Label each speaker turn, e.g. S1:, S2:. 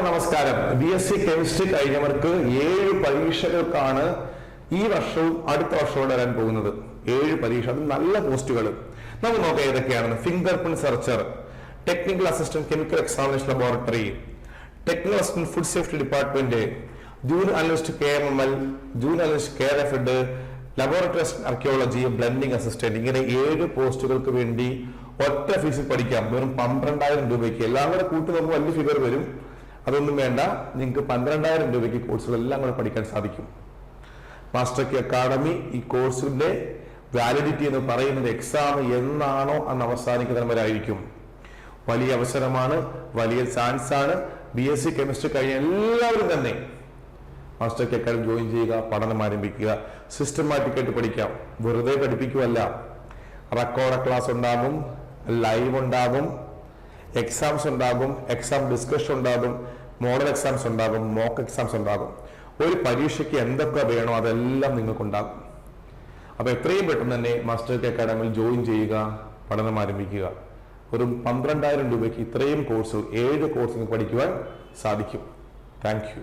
S1: എല്ലാവർക്കും നമസ്കാരം. B S C chemistry കഴിഞ്ഞവർക്ക് ഏഴ് പരീക്ഷകൾക്കാണ് ഈ വർഷവും അടുത്ത വർഷവും വരാൻ പോകുന്നത്. ഏഴ് പരീക്ഷ അത് നല്ല പോസ്റ്റുകൾ. നമുക്ക് നോക്കാം ഏതൊക്കെയാണെന്ന്. Finger print searcher technical assistant chemical examination laboratory technical assistant food safety department junior analyst K M M L junior analyst K F ed laboratory archaeology blending assistant ഇങ്ങനെ ഏഴ് പോസ്റ്റുകൾക്ക് വേണ്ടി ഒറ്റ ഫീസിൽ പഠിക്കാം. വെറും പന്ത്രണ്ടായിരം രൂപയ്ക്ക്. എല്ലാം കൂടെ കൂട്ടി വലിയ ഫിഗർ വരും. അതൊന്നും വേണ്ട. നിങ്ങൾക്ക് പന്ത്രണ്ടായിരം രൂപയ്ക്ക് കോഴ്സുകളെല്ലാം കൂടെ പഠിക്കാൻ സാധിക്കും. മാസ്റ്റർ കി അക്കാഡമി ഈ കോഴ്സിന്റെ വാലിഡിറ്റി എന്ന് പറയുന്നത് എക്സാം എന്നാണോ അന്ന് അവസാനിക്കുന്ന വരായിരിക്കും വലിയ അവസരമാണ് വലിയ ചാൻസ് ആണ്. ബി എസ് സി കെമിസ്ട്രി കഴിഞ്ഞ എല്ലാവരും തന്നെ മാസ്റ്റർ കി അക്കാഡമി ജോയിൻ ചെയ്യുക പഠനം ആരംഭിക്കുക സിസ്റ്റമാറ്റിക്കായിട്ട് പഠിക്കാം വെറുതെ പഠിപ്പിക്കുമല്ല റെക്കോർഡ് ക്ലാസ് ഉണ്ടാകും ലൈവ് ഉണ്ടാകും. എക്സാംസ് ഉണ്ടാകും എക്സാം ഡിസ്കഷൻ ഉണ്ടാകും മോഡൽ എക്സാംസ് ഉണ്ടാകും മോക്ക് എക്സാംസ് ഉണ്ടാകും. ഒരു പരീക്ഷയ്ക്ക് എന്തൊക്കെ വേണോ അതെല്ലാം നിങ്ങൾക്കുണ്ടാകും. അപ്പോൾ എത്രയും പെട്ടെന്ന് തന്നെ മാസ്റ്റർ കെ അക്കാഡമിയിൽ ജോയിൻ ചെയ്യുക പഠനം ആരംഭിക്കുക. ഒരു പന്ത്രണ്ടായിരം രൂപയ്ക്ക് ഇത്രയും കോഴ്സുകൾ ഏഴ് കോഴ്സ് പഠിക്കുവാൻ സാധിക്കും. താങ്ക്